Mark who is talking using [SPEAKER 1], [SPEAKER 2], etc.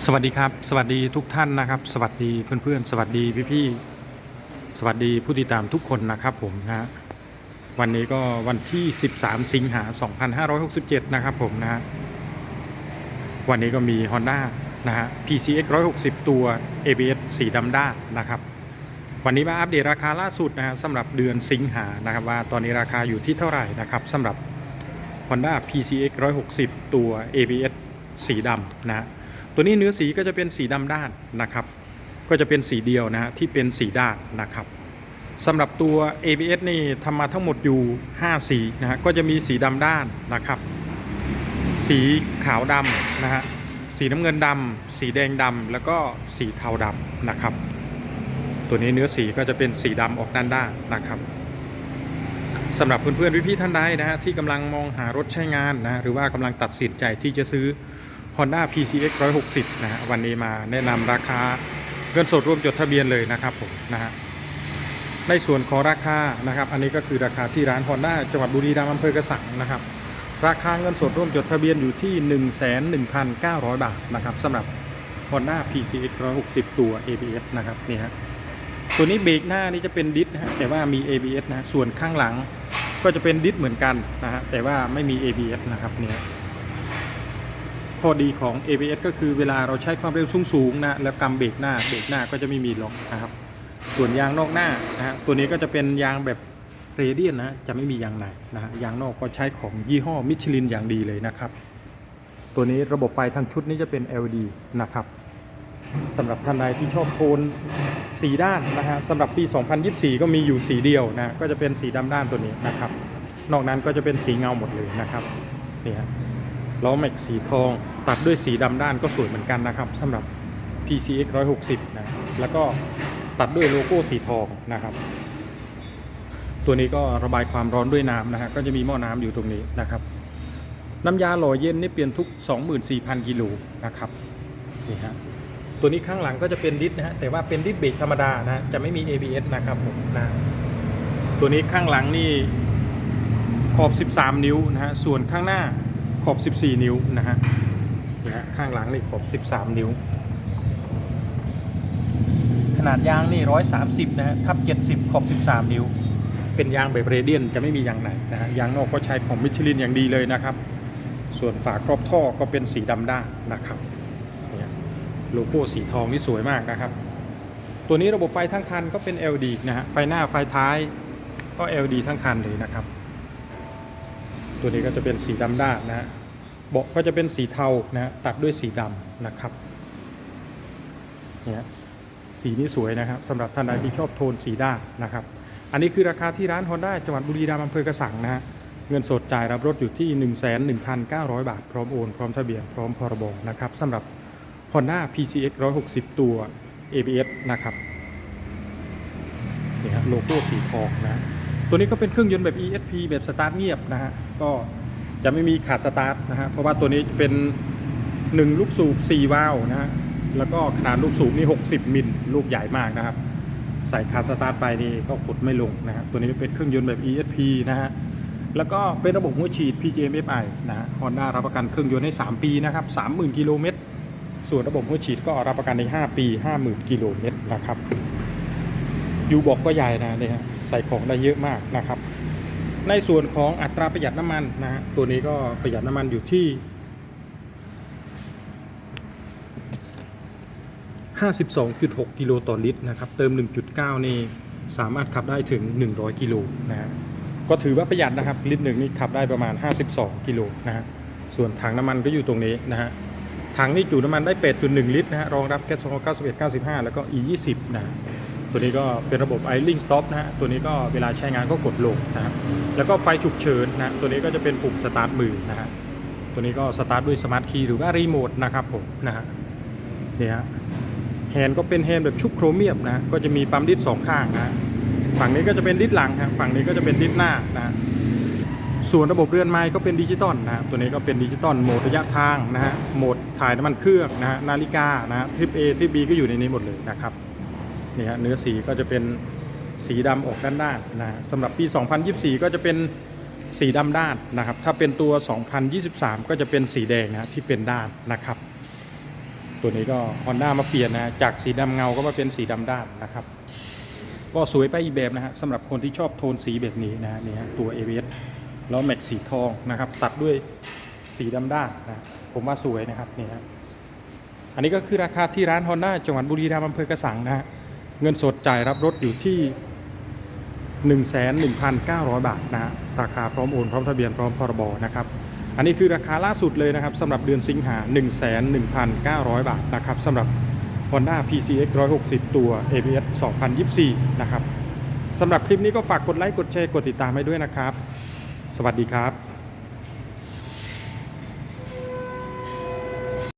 [SPEAKER 1] สวัสดีครับ สวัสดีทุกท่านนะครับ สวัสดีเพื่อนๆ สวัสดีพี่ๆ สวัสดีผู้ติดตามทุกคนนะครับผมนะฮะวันนี้ก็วันที่ 13 สิงหา 2567 นะครับผมนะฮะวันนี้ก็มี Honda นะฮะ PCX 160 ตัว ABS สีดำด้านนะครับ วันนี้มาอัปเดตราคาล่าสุดนะฮะสำหรับเดือนสิงหานะครับว่าตอนนี้ราคาอยู่ที่เท่าไหร่นะครับสำหรับ Honda PCX 160 ตัว ABS สีดำนะฮะ ตัวนี้เนื้อสีก็จะเป็นสีดำด้านนะครับ ก็จะเป็นสีเดียวนะฮะที่เป็นสีด้านนะครับสำหรับตัว ABS นี่ทำมาทั้งหมดอยู่ 5 สีนะฮะก็จะมีสีดำด้านนะครับ สีขาวดำนะฮะสีน้ำเงินดำสีแดงดำแล้วก็สีเทาดำนะครับ ตัวนี้เนื้อสีก็จะเป็นสีดำออกด้านด้านนะครับสำหรับเพื่อนๆพี่ๆท่านใดนะฮะที่กำลังมองหารถใช้งานนะฮะหรือว่ากำลังตัดสินใจที่จะซื้อ Honda PCX 160 นะฮะวันนี้มาแนะนำราคาเงินสดรวมจดทะเบียนเลยนะครับผมนะฮะในส่วนของราคานะครับ อันนี้ก็คือราคาที่ร้าน Honda จังหวัดบุรีรัมย์อำเภอกระสังนะครับ ราคาเงินสดร่วมจดทะเบียนอยู่ที่111,900 บาทนะครับสำหรับ Honda PCX 160 ตัว ABS นะครับนี่ฮะตัวนี้เบรกหน้านี่จะเป็นดิสนะฮะแต่ว่ามี ABS นะส่วนข้างหลังก็จะเป็นดิสเหมือนกันนะฮะแต่ว่าไม่มี ABS นะครับเนี่ย ข้อดีของ ABS ก็คือเวลาเราใช้ความเร็วสูงๆนะแล้วกำเบรกหน้าเบรกหน้าก็จะไม่มีล็อกนะครับ ส่วนยางนอกหน้านะฮะตัวนี้ก็จะเป็นยางแบบเรเดียนนะจะไม่มียางในนะฮะยางนอกก็ใช้ของยี่ห้อมิชลินอย่างดีเลยนะครับ ตัวนี้ระบบไฟทั้งชุดนี้จะเป็น LED นะครับสำหรับท่านใดที่ชอบโทนสีด้านนะฮะสำหรับปี 2024 ก็มีอยู่สีเดียวนะก็จะเป็นสีดำด้านตัวนี้นะครับ นอกนั้นก็จะเป็นสีเงาหมดเลยนะครับนี่ฮะ ล้อแม็กสีทอง ตัดด้วยสีดำด้านก็สวยเหมือนกันนะครับสำหรับ PCX 160นะแล้วก็ตัดด้วยโลโก้สีทองนะครับ ตัวนี้ก็ระบายความร้อนด้วยน้ำนะฮะก็จะมีหม้อน้ำอยู่ตรงนี้นะครับ น้ำยาหล่อเย็นนี่เปลี่ยนทุก 24,000 กิโลนะครับนี่ฮะตัวนี้ข้างหลังก็จะเป็นดิสนะฮะแต่ว่าเป็นดิสเบรกธรรมดานะฮะจะไม่มี ABS นะครับผมนะตัวนี้ข้างหลังนี่ขอบ 13 นิ้วนะฮะส่วนข้างหน้า ขอบ 14 นิ้วนะฮะนี่ฮะข้างหลังนี่ขอบ 13 นิ้ว ขนาดยางนี่ 130 นะฮะทับ 70 ขอบ 13 นิ้ว เป็นยางแบบเรเดียนจะไม่มียางไหนนะฮะยางนอกก็ใช้ของมิชลินอย่างดีเลยนะครับ ส่วนฝาครอบท่อก็เป็นสีดำด้านนะครับเนี่ยโลโก้สีทองนี่สวยมากนะครับ ตัวนี้ระบบไฟทั้งคันก็เป็น LED นะฮะไฟหน้าไฟท้ายก็ LED ทั้งคันเลยนะครับ ตัวนี้ก็จะเป็นสีดำด้านนะฮะเบาะก็จะเป็นสีเทานะฮะตัดด้วยสีดำนะครับเนี่ยสีนี้สวยนะครับสำหรับท่านใดที่ชอบโทนสีด้านนะครับ อันนี้คือราคาที่ร้าน Honda จังหวัดบุรีรัมย์อำเภอกระสังนะฮะเงินสดจ่ายรับรถอยู่ที่ 111,900 บาท พร้อมโอน พร้อมทะเบียนพร้อมพรบนะครับสำหรับ Honda PCX 160 ตัว ABS นะครับนี่ฮะโลโก้สีทองนะ ตัวนี้ก็เป็นเครื่องยนต์แบบ ESP แบบสตาร์ทเงียบนะฮะก็จะไม่มีขาดสตาร์ทนะฮะเพราะว่าตัวนี้เป็น 1 ลูกสูบ4วาล์วนะฮะแล้วก็ขนาดลูกสูบนี่ 60 มิลลูกใหญ่มากนะครับ ใส่ขาดสตาร์ทไปนี่ก็กดไม่ลงนะฮะตัวนี้เป็นเครื่องยนต์แบบ ESP นะฮะแล้วก็เป็นระบบหัวฉีด PGMFI นะฮะ Honda รับประกันเครื่องยนต์ให้ 3 ปีนะครับ 30,000 กิโลเมตร ส่วนระบบหัวฉีดก็รับประกันใน 5 ปี 50,000 กิโลเมตรนะครับยูบอกก็ใหญ่นะเนี่ยฮะ ใส่ของได้เยอะมากนะครับ ในส่วนของอัตราประหยัดน้ำมันนะฮะตัวนี้ก็ประหยัดน้ำมันอยู่ที่ 52.6 กิโลต่อลิตรนะครับ เติม 1.9 นี่สามารถขับได้ถึง 100 กิโลนะฮะก็ถือว่าประหยัดนะครับ ลิตรหนึ่งนี่ขับได้ประมาณ 52 กิโลนะฮะส่วนถังน้ำมันก็อยู่ตรงนี้นะฮะถังนี่จุน้ำมันได้ 8.1 ลิตรนะฮะรองรับแก๊สโซล91-95 แล้วก็ E20 นะ ตัวนี้ก็เป็นระบบ idling stop นะฮะตัวนี้ก็เวลาใช้งานก็กดลงนะฮะแล้วก็ไฟฉุกเฉินนะตัวนี้ก็จะเป็นปุ่มสตาร์ทมือนะฮะตัวนี้ก็สตาร์ทด้วยสมาร์ทคีย์หรือว่ารีโมทนะครับผมนะฮะเนี่ยฮะแฮนด์ก็เป็นแฮนด์แบบชุบโครเมียมนะก็จะมีปั๊มดิสสองข้างนะฝั่งนี้ก็จะเป็นดิสหลังฮะฝั่งนี้ก็จะเป็นดิสหน้านะส่วนระบบเรือนไม้ก็เป็นดิจิตอลนะตัวนี้ก็เป็นดิจิตอลโหมดระยะทางนะฮะโหมดถ่ายน้ำมันเครื่องนะฮะนาฬิกานะฮะทริป A ทริป B ก็อยู่ในนี้หมดเลยนะครับ นี่ฮะเนื้อสีก็จะเป็นสีดำออกด้านด้านนะสำหรับปี 2024 ก็จะเป็นสีดำด้านนะครับ ถ้าเป็นตัว 2023 ก็จะเป็นสีแดงนะที่เป็นด้านนะครับ ตัวนี้ก็ Honda มาเปลี่ยนนะจากสีดำเงาก็มาเป็นสีดำด้านนะครับ ก็สวยไปอีกแบบนะฮะสำหรับคนที่ชอบโทนสีแบบนี้นะฮะนี่ฮะตัว ABS ล้อแม็กสีทองนะครับ ตัดด้วยสีดำด้านนะผมว่าสวยนะครับนี่ฮะอันนี้ก็คือราคาที่ร้าน Honda จังหวัดบุรีรัมย์อำเภอกระสังนะฮะ เงินสดจ่ายรับรถอยู่ที่ 11,900 บาทนะฮะราคาพร้อมโอนพร้อมทะเบียนพร้อมพรบนะครับอันนี้คือราคาล่าสุดเลยนะครับสำหรับเดือนสิงหา 11,900 บาทนะครับสำหรับ Honda PCX 160 ตัว ABS 2024 นะครับสำหรับคลิปนี้ก็ฝากกดไลค์ กดแชร์ กดติดตามให้ด้วยนะครับ สวัสดีครับ